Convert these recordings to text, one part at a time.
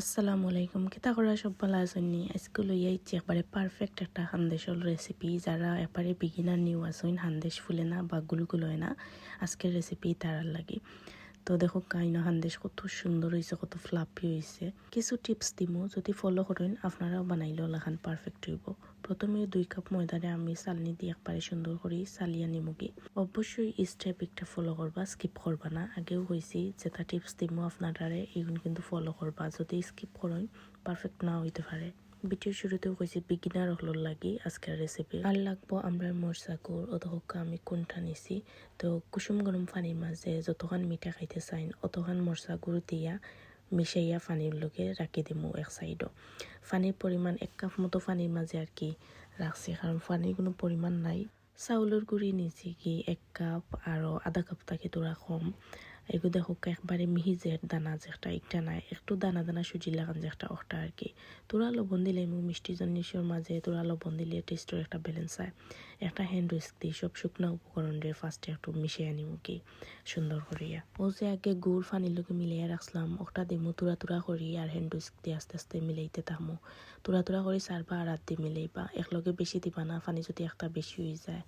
আসসালামু আলাইকুম। কিতা করা সব ভালো আছেননি আজকে লইয়া ইচ্ছে একবারে পারফেক্ট একটা হান্দেশল রেসিপি যারা একবারে বিগিনার নিউ আসুন হান্দেশ ফুলে না বা গুলগুল হয় না, আজকের রেসিপি তারার লাগে তো দেখো, কাইনো হান্দেশ কত সুন্দর হয়েছে কত ফ্লাপি হয়েছে কিছু টিপস দিমো, যদি ফলো করেন, আপনারাও বানাইলেও লাখান পারফেক্ট হইব। প্রথমে দুই কাপ ময়দারে আমি চালনি দিয়ে একবারে সুন্দর করে চালিয়ে নিমুগি অবশ্যই স্টেপ একটা ফলো করবা স্কিপ করবা না। আগেও কইছি যেটা টিপস দিমু আপনারারে এগুলো কিন্তু ফলো করবা। যদি স্কিপ করেন পারফেক্ট না হইতে পারে। ভিডিও শুরুতেও কইছি বিগিনার হলোর লাগি আজকের রেসিপি আর লাগবো আমরা মরসাকুর অতহকা আমি কোনটা নিছি। তো কুসুম গরম পানির মাঝে যতক্ষণ মিঠা খাইতে চাইন অতক্ষণ মরসাগুর দিয়া মিশাইয়া পানির লগে রাখি দিমু এক সাইডও পানির পরিমাণ এক কাপ মতো পানির মাঝে আর কি রাখছি কারণ পানির কোনো পরিমাণ নাই। চাউলের গুড়ি নিচে কি এক কাপ আৰু আধা কাপ থাকে তোরা কম এগুলো দেখো একবারে মিহি যে দানা যেটা, একটা নাই একটু দানা দানা সুজি লাগান যে একটা ওটা আর কি। তোরা লবণ দিলে এবং মিষ্টি জিনিসের মাঝে, তোরা লবণ দিলে টেস্টের একটা ব্যালেন্স হয়। একটা হ্যান্ড উইস্ক দিয়ে সব শুকনো উপকরণ দিয়ে ফার্স্টে একটু মিশিয়ে আনিব কি, সুন্দর করিয়া। ও যে আগে গুড় ফানির লোকে মিলিয়ে রাখলাম ওটা দিমু তুরা তুরা করি আর হ্যান্ড উইস্ক দিয়ে আস্তে আস্তে মিলাইতে থাকমু তুরা তুরা করে সারবা আর রাত দিয়ে মিলাইবা। একলগে বেশি দিবা না, ফানি যদি একটা বেশি হয়ে যায়।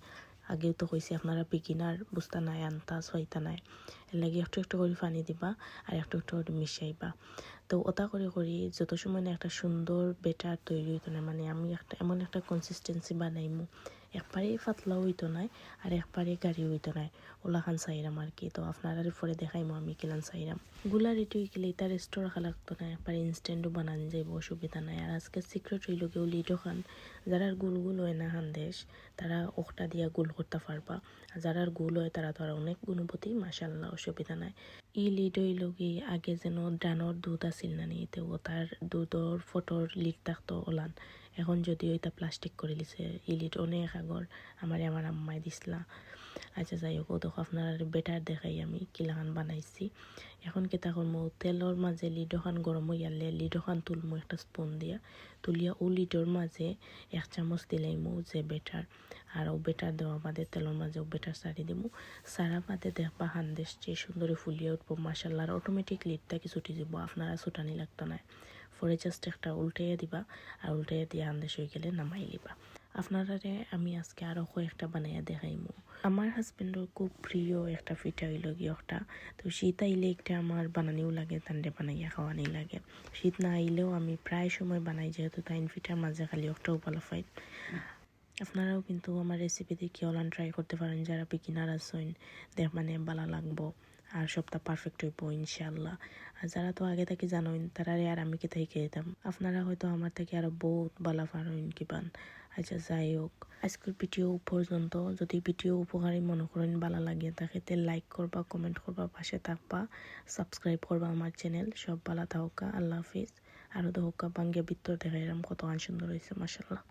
আগেও তো কইছি আপনারা বিগিনার বুঝতা নাই, আনতা হইতা নাই। এর লাগে একটু একটু করে পানি দিবা আর একটু একটু করে মিশাইবা তো ওটা করে করি, যত সময় না একটা সুন্দর বেটার তৈরি হইতো না মানে আমি একটা এমন একটা কনসিস্টেন্সি বানাইমু। একবারে পাতলা হইতো নাই, আর একবারে গাড়ি হইতো নাই। ওলা খান চাইরাম আর কি, তো আপনারা পরে দেখাইমু আমি কিলান চাইরামগুলা হয়ে গেলে এটা রেস্টো রাখা লাগতো না, একবারে ইনস্ট্যান্টও বানান যাইব, অসুবিধা নাই। আর আজকে সিক্রেট হইল কেউ লিডো খান গুল গুল হয় না দেশ, তারা ওখটা দিয়া গুল করতে পারবা। আর যারা গুল হয় তারা তো আর অনেক গুণপতি মাসাল্লাহ অসুবিধা নাই। ই লিডই হইল আগে যেন ডানোর দুধ আছিল না নি তাৰ তার দুধর ফটোর লিড থাকতো ওলান। এখন যদিও এটা প্লাস্টিক করে দিছে ইলিট অনেক আগর আমার আমার আম্মাই দিছিলা। আচ্ছা যাই হোক দেখো, আপনার বেটার দেখাই আমি কিলাখান বানাইছি। এখন কেতা করমো তেলর মাঝে লিডোখান গরম হইয়ালে লিডোখান তুলমো একটা স্পুন দিয়া। তুলিয়া ও লিডোর মাঝে এক চামচ দিলাইমু যে বেটার আর ও বেটার দেওয়া বাদে তেলের মাঝে ও বেটার সারি দিমু। সারা বাদে দেখবা হান্দেশ যে সুন্দরে ফুলিয়ে উঠবো মাসাল্লাহ অটোমেটিক লিডটা কি ছুটি দিব আপনারা ছুটানি লাগতো না পরে জাস্ট একটা উল্টাইয়া দিবা, আর উল্টাইয়া দিয়ে আন্দেশ হয়ে গেলে নামাই লিবা। আপনারারে আমি আজকে আরও কয়েকটা বানাইয়া দেখাইমু। আমার হাজবেন্ডর খুব প্রিয় একটা ফিটা হইল গিয়ে একটা। তো শীত আইলে একটা আমার বানানিও লাগে, তান্ডে বানাইয়া খাওয়ানি লাগে। শীত না আইলেও আমি প্রায় সময় বানাই, যেহেতু তাইন ফিটার মাঝে খালি একটাও ভালো ফাইন আপনারাও কিন্তু আমার রেসিপি দেখে অলান ট্রাই করতে পারেন, যারা বিকিনার আছেন, দেখ মানে বালা লাগবো। আর সবটা পারফেক্ট হইব ইনশাল্লাহ আর যারা তো আগে থেকে জানোইন তারা আর আমি কে থেকে যেতাম আপনারা হয়তো আমার থেকে আরও বহুত বালা পারেন কিবান আচ্ছা যাই হোক। আজকের ভিডিও পর্যন্ত। যদি ভিডিও উপকারী মনে করেন, ভালো লাগে তাকে লাইক করবা কমেন্ট করবা, পাশে থাকবা সাবস্ক্রাইব করবা আমার চ্যানেল সব ভালো থাকা, আল্লাহ হাফিজ। আরও তো হোকা বাঙ্গিয়া ভিতর দেখা এরম কত আন সুন্দর হয়েছে মাসাল্লাহ